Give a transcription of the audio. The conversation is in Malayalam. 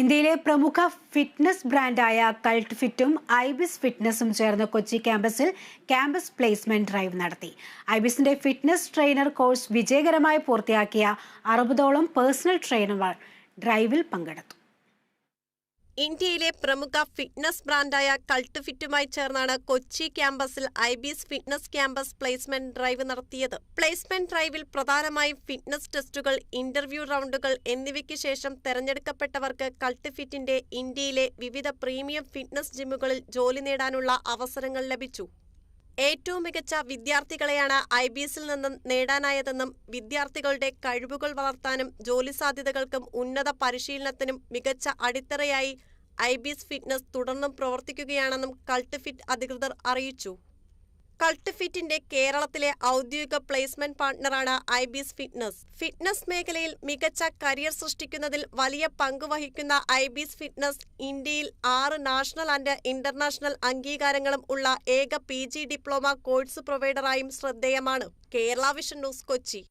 ഇന്ത്യയിലെ പ്രമുഖ ഫിറ്റ്നസ് ബ്രാൻഡായ കൾട്ട് ഫിറ്റും ഐബിസ് ഫിറ്റ്നസും ചേർന്ന് കൊച്ചി ക്യാമ്പസിൽ ക്യാമ്പസ് പ്ലേസ്മെന്റ് ഡ്രൈവ് നടത്തി. ഐബിസിന്റെ ഫിറ്റ്നസ് ട്രെയിനർ കോഴ്സ് വിജയകരമായി പൂർത്തിയാക്കിയ അറുപതോളം പേഴ്സണൽ ട്രെയിനർമാർ ഡ്രൈവിൽ പങ്കെടുത്തു. ഇന്ത്യയിലെ പ്രമുഖ ഫിറ്റ്നസ് ബ്രാൻഡായ കൾട്ട് ഫിറ്റുമായി ചേർന്നാണ് കൊച്ചി ക്യാമ്പസിൽ IBS fitness campus placement drive നടത്തിയത്. പ്ലേസ്മെന്റ് ഡ്രൈവിൽ പ്രധാനമായും ഫിറ്റ്നസ് ടെസ്റ്റുകൾ ഇന്റർവ്യൂ റൗണ്ടുകൾ എന്നിവയ്ക്ക് ശേഷം തെരഞ്ഞെടുക്കപ്പെട്ടവർക്ക് കൾട്ട് ഫിറ്റിന്റെ ഇന്ത്യയിലെ വിവിധ പ്രീമിയം ഫിറ്റ്നസ് ജിമ്മുകളിൽ ജോലി നേടാനുള്ള അവസരങ്ങൾ ലഭിച്ചു. ഏറ്റവും മികച്ച വിദ്യാർത്ഥികളെയാണ് ഐ ബി എസിൽ നിന്നും നേടാനായതെന്നും വിദ്യാർത്ഥികളുടെ കഴിവുകൾ വളർത്താനും ജോലി സാധ്യതകൾക്കും ഉന്നത പരിശീലനത്തിനും മികച്ച അടിത്തറയായി ഐ ബി എസ് ഫിറ്റ്നസ് തുടർന്നും പ്രവർത്തിക്കുകയാണെന്നും കൾട്ട് ഫിറ്റ് അധികൃതർ അറിയിച്ചു. കൾട്ട് ഫിറ്റിന്റെ കേരളത്തിലെ ഔദ്യോഗിക placement പാർട്ണറാണ് I B S fitness. Fitness മേഖലയിൽ മികച്ച കരിയർ സൃഷ്ടിക്കുന്നതിൽ വലിയ പങ്ക് വഹിക്കുന്ന ഐ ബി എസ് ഫിറ്റ്നസ് ഇന്ത്യയിൽ ആറ് നാഷണൽ ആൻഡ് ഇന്റർനാഷണൽ അംഗീകാരങ്ങളും ഉള്ള ഏക പി ഡിപ്ലോമ കോഴ്സ് പ്രൊവൈഡറായും ശ്രദ്ധേയമാണ്. Kerala vision news Kochi.